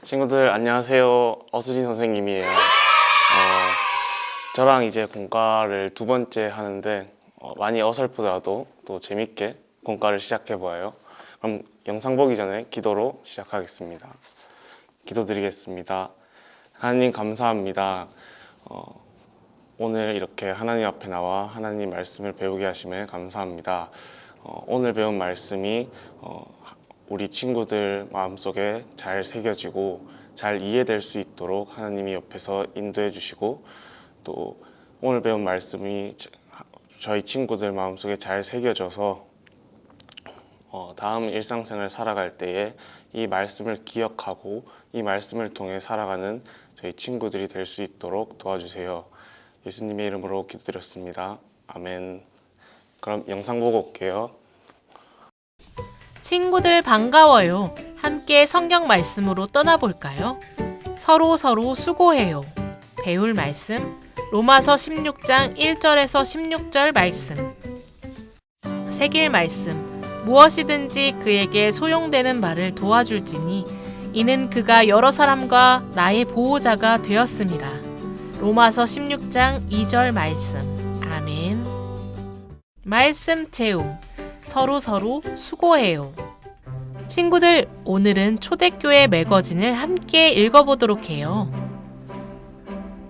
친구들 안녕하세요. 어수진 선생님이에요. 어, 저랑 이제 공과를 두 번째 하는데 어, 많이 어설프더라도 또 재밌게 공과를 시작해 보아요. 그럼 영상 보기 전에 기도로 시작하겠습니다. 기도드리겠습니다. 하나님 감사합니다. 어, 오늘 이렇게 하나님 앞에 나와 하나님 말씀을 배우게 하심에 감사합니다. 어, 오늘 배운 말씀이 어, 우리 친구들 마음속에 잘 새겨지고 잘 이해될 수 있도록 하나님이 옆에서 인도해 주시고 또 오늘 배운 말씀이 저- 저희 친구들 마음속에 잘 새겨져서 어, 다음 일상생활 살아갈 때에 이 말씀을 기억하고 이 말씀을 통해 살아가는 저희 친구들이 될 수 있도록 도와주세요. 예수님의 이름으로 기도드렸습니다. 아멘. 그럼 영상 보고 올게요. 친구들 반가워요. 함께 성경 말씀으로 떠나볼까요? 서로 서로 수고해요. 배울 말씀 로마서 16장 1절에서 16절 말씀. 새길 말씀 무엇이든지 그에게 소용되는 말을 도와줄지니 이는 그가 여러 사람과 나의 보호자가 되었습니다. 로마서 16장 2절 말씀. 아멘. 말씀 채움 서로 서로 수고해요. 친구들, 오늘은 초대교회 매거진을 함께 읽어보도록 해요.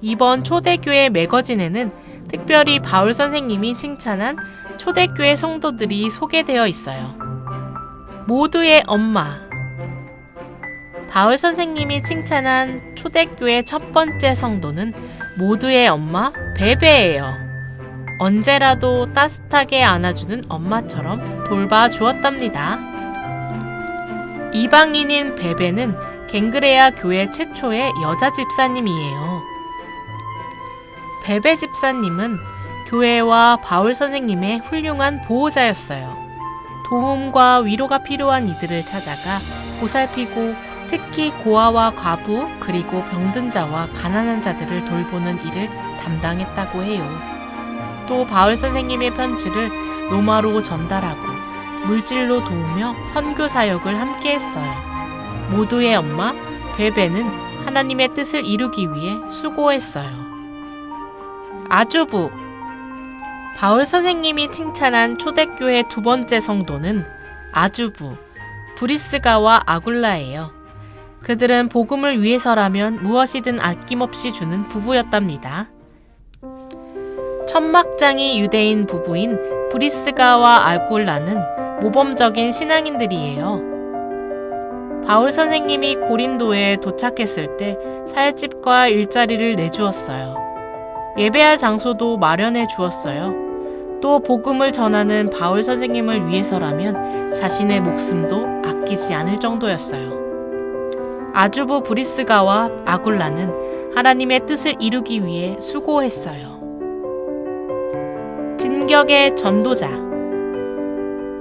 이번 초대교회 매거진에는 특별히 바울 선생님이 칭찬한 초대교회 성도들이 소개되어 있어요. 모두의 엄마. 바울 선생님이 칭찬한 초대교회 첫 번째 성도는 모두의 엄마 베베예요. 언제라도 따뜻하게 안아주는 엄마처럼 돌봐주었답니다. 이방인인 베베는 갱그레아 교회 최초의 여자 집사님이에요. 베베 집사님은 교회와 바울 선생님의 훌륭한 보호자였어요. 도움과 위로가 필요한 이들을 찾아가 보살피고 특히 고아와 과부 그리고 병든 자와 가난한 자들을 돌보는 일을 담당했다고 해요. 또 바울 선생님의 편지를 로마로 전달하고 물질로 도우며 선교 사역을 함께 했어요. 모두의 엄마 베베는 하나님의 뜻을 이루기 위해 수고했어요. 아주부 바울 선생님이 칭찬한 초대교회 두 번째 성도는 아주부 브리스가와 아굴라예요. 그들은 복음을 위해서라면 무엇이든 아낌없이 주는 부부였답니다. 천막장이 유대인 부부인 브리스가와 아굴라는 모범적인 신앙인들이에요. 바울 선생님이 고린도에 도착했을 때 살집과 일자리를 내주었어요. 예배할 장소도 마련해 주었어요. 또 복음을 전하는 바울 선생님을 위해서라면 자신의 목숨도 아끼지 않을 정도였어요. 아주부 브리스가와 아굴라는 하나님의 뜻을 이루기 위해 수고했어요. 진격의 전도자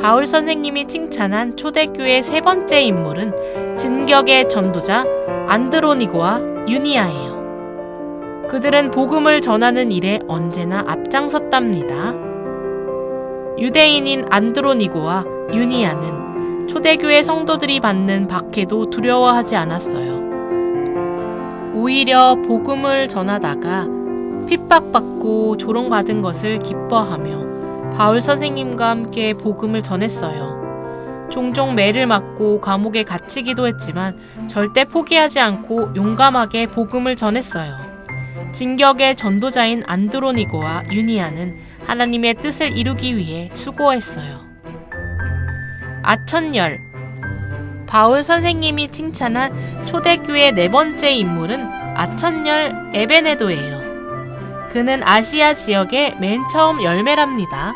바울 선생님이 칭찬한 초대교회 세 번째 인물은 진격의 전도자 안드로니고와 유니아예요. 그들은 복음을 전하는 일에 언제나 앞장섰답니다. 유대인인 안드로니고와 유니아는 초대교회 성도들이 받는 박해도 두려워하지 않았어요. 오히려 복음을 전하다가 핍박받고 조롱받은 것을 기뻐하며 바울 선생님과 함께 복음을 전했어요. 종종 매를 맞고 감옥에 갇히기도 했지만 절대 포기하지 않고 용감하게 복음을 전했어요. 진격의 전도자인 안드로니고와 유니아는 하나님의 뜻을 이루기 위해 수고했어요. 아천열 바울 선생님이 칭찬한 초대교회 네 번째 인물은 아천열 에베네도예요. 그는 아시아 지역의 맨 처음 열매랍니다.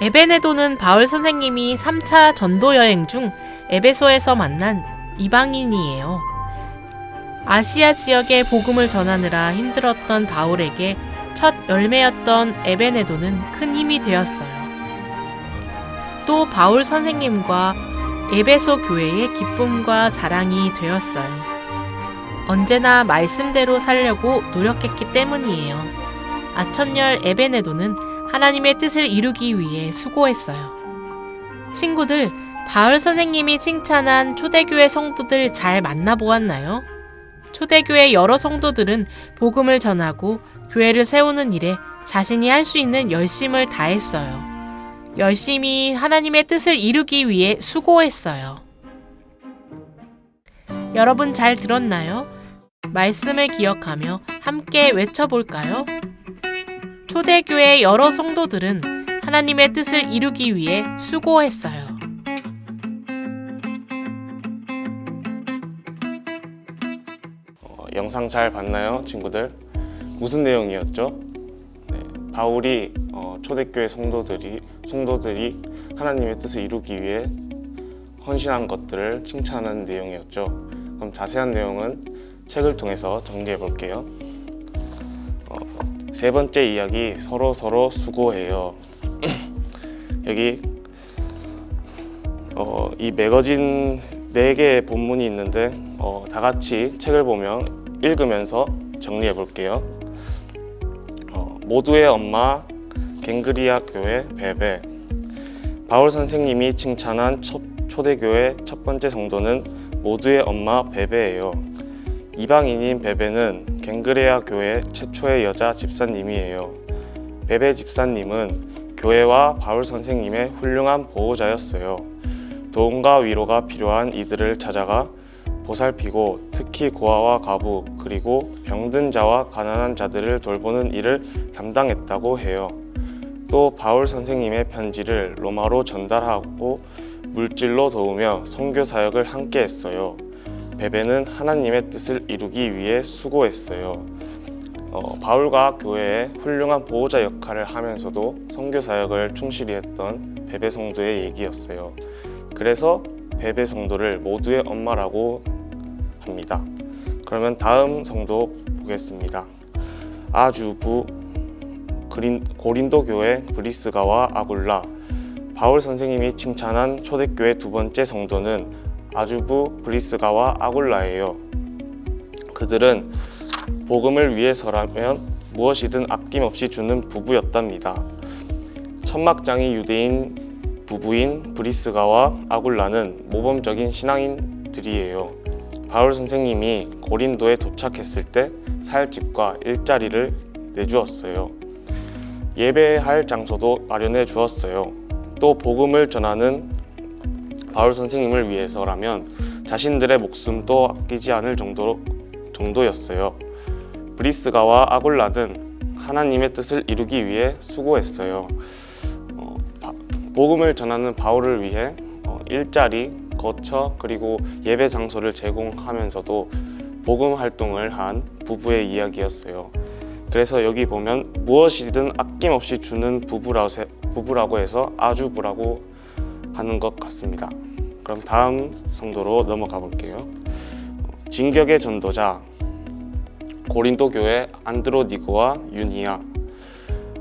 에베네도는 바울 선생님이 3차 전도 여행 중 에베소에서 만난 이방인이에요. 아시아 지역의 복음을 전하느라 힘들었던 바울에게 첫 열매였던 에베네도는 큰 힘이 되었어요. 또 바울 선생님과 에베소 교회의 기쁨과 자랑이 되었어요. 언제나 말씀대로 살려고 노력했기 때문이에요. 아천열 에베네도는 하나님의 뜻을 이루기 위해 수고했어요. 친구들, 바울 선생님이 칭찬한 초대교회 성도들 잘 만나보았나요? 초대교회 여러 성도들은 복음을 전하고 교회를 세우는 일에 자신이 할 수 있는 열심을 다했어요. 열심히 하나님의 뜻을 이루기 위해 수고했어요. 여러분 잘 들었나요? 말씀을 기억하며 함께 외쳐볼까요? 초대교회 여러 성도들은 하나님의 뜻을 이루기 위해 수고했어요. 어, 영상 잘 봤나요, 친구들? 무슨 내용이었죠? 네, 바울이 어, 초대교회 성도들이 성도들이 하나님의 뜻을 이루기 위해 헌신한 것들을 칭찬하는 내용이었죠. 그럼 자세한 내용은 책을 통해서 정리해 볼게요. 어, 세 번째 이야기 서로 서로 수고해요. 여기 어, 이 매거진 네 개의 본문이 있는데 어, 다 같이 책을 보며 읽으면서 정리해 볼게요. 어, 모두의 엄마 갱그리아 교회 베베 바울 선생님이 칭찬한 첫, 초대교회 첫 번째 성도는 모두의 엄마 베베예요. 이방인인 베베는 갱그레아 교회 최초의 여자 집사님이에요. 베베 집사님은 교회와 바울 선생님의 훌륭한 보호자였어요. 도움과 위로가 필요한 이들을 찾아가 보살피고 특히 고아와 과부 그리고 병든 자와 가난한 자들을 돌보는 일을 담당했다고 해요. 또 바울 선생님의 편지를 로마로 전달하고 물질로 도우며 선교 사역을 함께 했어요. 베베는 하나님의 뜻을 이루기 위해 수고했어요. 어, 바울과 교회의 훌륭한 보호자 역할을 하면서도 선교 사역을 충실히 했던 베베 성도의 얘기였어요. 그래서 베베 성도를 모두의 엄마라고 합니다. 그러면 다음 성도 보겠습니다. 아주부 그린, 고린도 교회 브리스가와 아굴라 바울 선생님이 칭찬한 초대교회 두 번째 성도는 아주부 브리스가와 아굴라예요. 그들은 복음을 위해서라면 무엇이든 아낌없이 주는 부부였답니다. 천막장이 유대인 부부인 브리스가와 아굴라는 모범적인 신앙인들이에요. 바울 선생님이 고린도에 도착했을 때 살 집과 일자리를 내주었어요. 예배할 장소도 마련해 주었어요. 또 복음을 전하는 바울 선생님을 위해서라면 자신들의 목숨도 아끼지 않을 정도로 정도였어요. 브리스가와 아굴라는 하나님의 뜻을 이루기 위해 수고했어요. 어, 바- 복음을 전하는 바울을 위해 어, 일자리, 거처 그리고 예배 장소를 제공하면서도 복음 활동을 한 부부의 이야기였어요. 그래서 여기 보면 무엇이든 아낌없이 주는 부부라고 해서 아주부라고 하는 것 같습니다. 그럼 다음 성도로 넘어가 볼게요. 진격의 전도자 고린도 교회 안드로니고와 유니아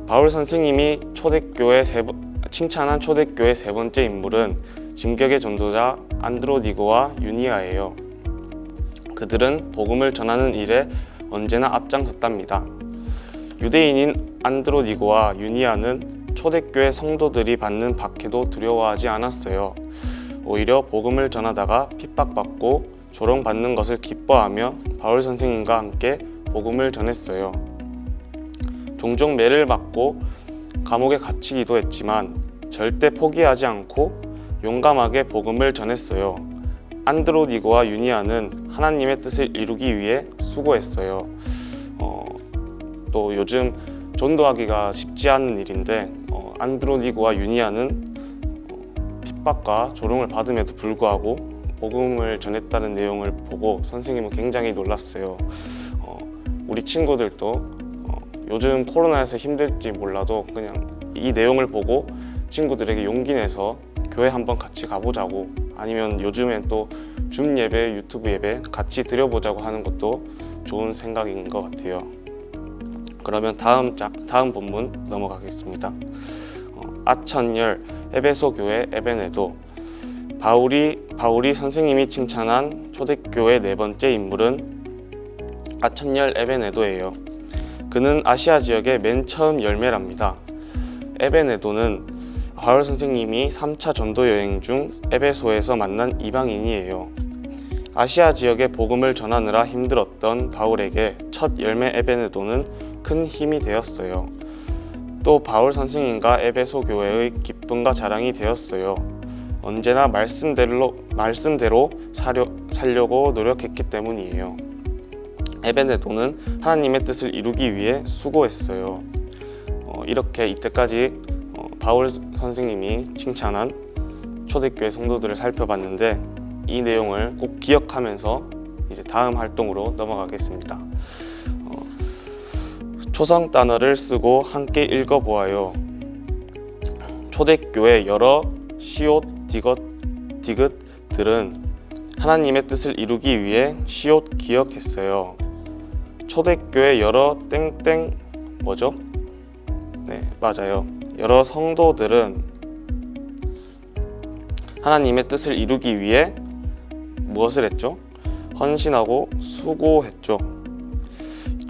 바울 선생님이 초대교회 세 번, 칭찬한 초대교회 세 번째 인물은 진격의 전도자 안드로니고와 유니아예요. 그들은 복음을 전하는 일에 언제나 앞장섰답니다. 유대인인 안드로니고와 유니아는 초대교회 성도들이 받는 박해도 두려워하지 않았어요. 오히려 복음을 전하다가 핍박받고 조롱받는 것을 기뻐하며 바울 선생님과 함께 복음을 전했어요. 종종 매를 맞고 감옥에 갇히기도 했지만 절대 포기하지 않고 용감하게 복음을 전했어요. 안드로니고와 유니아는 하나님의 뜻을 이루기 위해 수고했어요. 어, 또 요즘 전도하기가 쉽지 않은 일인데 어, 안드로니고와 유니아는 어, 핍박과 조롱을 받음에도 불구하고 복음을 전했다는 내용을 보고 선생님은 굉장히 놀랐어요. 어, 우리 친구들도 어, 요즘 코로나에서 힘들지 몰라도 그냥 이 내용을 보고 친구들에게 용기 내서 교회 한번 같이 가보자고 아니면 요즘엔 또 줌 예배, 유튜브 예배 같이 드려보자고 하는 것도 좋은 생각인 것 같아요. 그러면 다음 자, 다음 본문 넘어가겠습니다. 어, 아천열 에베소 교회 에베네도 바울이 바울이 선생님이 칭찬한 초대교회 네 번째 인물은 아천열 에베네도예요. 그는 아시아 지역의 맨 처음 열매랍니다. 에베네도는 바울 선생님이 3차 전도 여행 중 에베소에서 만난 이방인이에요. 아시아 지역에 복음을 전하느라 힘들었던 바울에게 첫 열매 에베네도는 큰 힘이 되었어요. 또 바울 선생님과 에베소 교회의 기쁨과 자랑이 되었어요. 언제나 말씀대로 말씀대로 사려, 살려고 노력했기 때문이에요. 에베네도는 하나님의 뜻을 이루기 위해 수고했어요. 어, 이렇게 이때까지 어, 바울 선생님이 칭찬한 초대교회 성도들을 살펴봤는데 이 내용을 꼭 기억하면서 이제 다음 활동으로 넘어가겠습니다. 어, 초성 단어를 쓰고 함께 읽어보아요. 초대교회 여러 시옷 디귿 디귿들은 하나님의 뜻을 이루기 위해 시옷 기억했어요. 초대교회 여러 땡땡 뭐죠? 네 맞아요. 여러 성도들은 하나님의 뜻을 이루기 위해 무엇을 했죠? 헌신하고 수고했죠.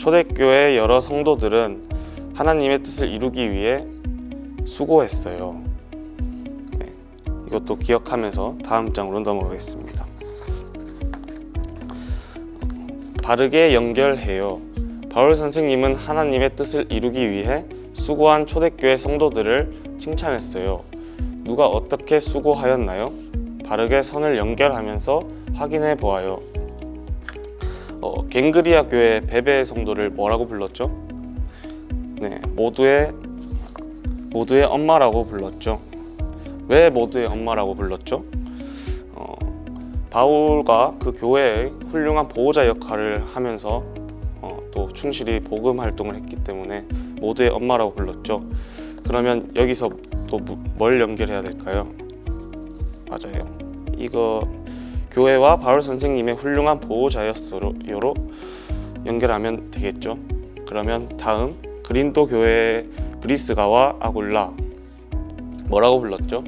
초대교회 여러 성도들은 하나님의 뜻을 이루기 위해 수고했어요. 네, 이것도 기억하면서 다음 장으로 넘어가겠습니다. 바르게 연결해요. 바울 선생님은 하나님의 뜻을 이루기 위해 수고한 초대교회 성도들을 칭찬했어요. 누가 어떻게 수고하였나요? 바르게 선을 연결하면서 확인해 보아요. 어, 갱그리아 교회 베베 성도를 뭐라고 불렀죠? 네, 모두의 모두의 엄마라고 불렀죠. 왜 모두의 엄마라고 불렀죠? 어, 바울과 그 교회의 훌륭한 보호자 역할을 하면서 어, 또 충실히 복음 활동을 했기 때문에 모두의 엄마라고 불렀죠. 그러면 여기서 또 뭘 연결해야 될까요? 맞아요. 이거 교회와 바울 선생님의 훌륭한 보호자였어요로 연결하면 되겠죠. 그러면 다음 그린도 교회 브리스가와 아굴라 뭐라고 불렀죠?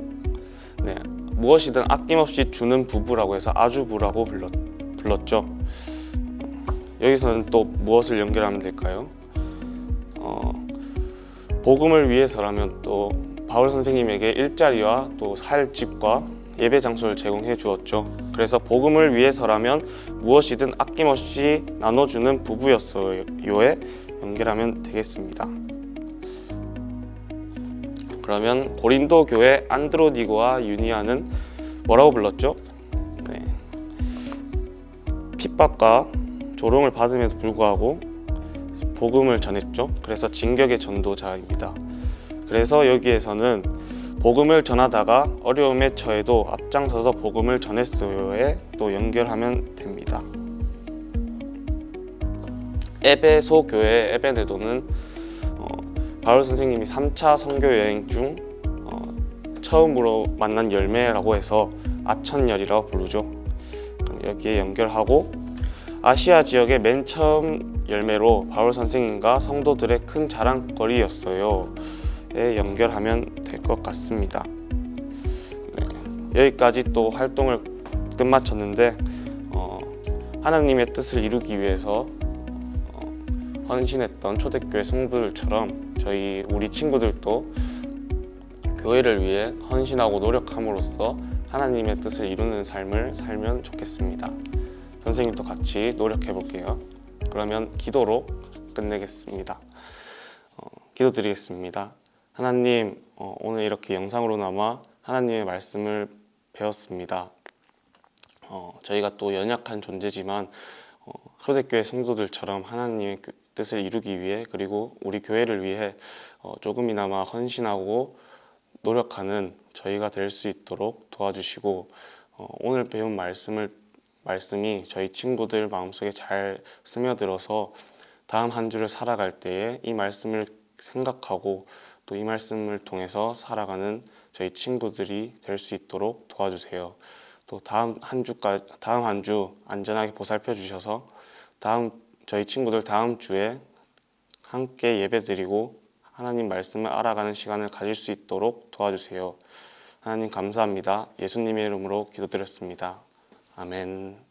네, 무엇이든 아낌없이 주는 부부라고 해서 아주부라고 불렀, 불렀죠. 여기서는 또 무엇을 연결하면 될까요? 어, 복음을 위해서라면 또 바울 선생님에게 일자리와 또 살 집과 예배 장소를 제공해 주었죠. 그래서 복음을 위해서라면 무엇이든 아낌없이 나눠주는 부부였어요에 연결하면 되겠습니다. 그러면 고린도 교회 안드로디고와 유니아는 뭐라고 불렀죠? 네. 핍박과 조롱을 받음에도 불구하고 복음을 전했죠. 그래서 진격의 전도자입니다. 그래서 여기에서는 복음을 전하다가 어려움에 처해도 앞장서서 복음을 전했어요에 또 연결하면 됩니다. 에베소 교회 에베네도는 어, 바울 선생님이 3차 선교 여행 중 어, 처음으로 만난 열매라고 해서 아천열이라고 부르죠. 여기에 연결하고 아시아 지역의 맨 처음 열매로 바울 선생님과 성도들의 큰 자랑거리였어요. 에 연결하면 될 것 같습니다. 네, 여기까지 또 활동을 끝마쳤는데 어, 하나님의 뜻을 이루기 위해서 어, 헌신했던 초대교회 성도들처럼 저희 우리 친구들도 교회를 위해 헌신하고 노력함으로써 하나님의 뜻을 이루는 삶을 살면 좋겠습니다. 선생님도 같이 노력해 볼게요. 그러면 기도로 끝내겠습니다. 어, 기도드리겠습니다. 하나님, 어, 오늘 이렇게 영상으로나마 하나님의 말씀을 배웠습니다. 어, 저희가 또 연약한 존재지만 어, 초대교회 성도들처럼 하나님의 그 뜻을 이루기 위해 그리고 우리 교회를 위해 어, 조금이나마 헌신하고 노력하는 저희가 될 수 있도록 도와주시고 어, 오늘 배운 말씀을 말씀이 저희 친구들 마음속에 잘 스며들어서 다음 한 주를 살아갈 때에 이 말씀을 생각하고 또 이 말씀을 통해서 살아가는 저희 친구들이 될 수 있도록 도와주세요. 또 다음 한 주까지 다음 한 주 안전하게 보살펴 주셔서 다음 저희 친구들 다음 주에 함께 예배드리고 하나님 말씀을 알아가는 시간을 가질 수 있도록 도와주세요. 하나님 감사합니다. 예수님의 이름으로 기도드렸습니다. 아멘.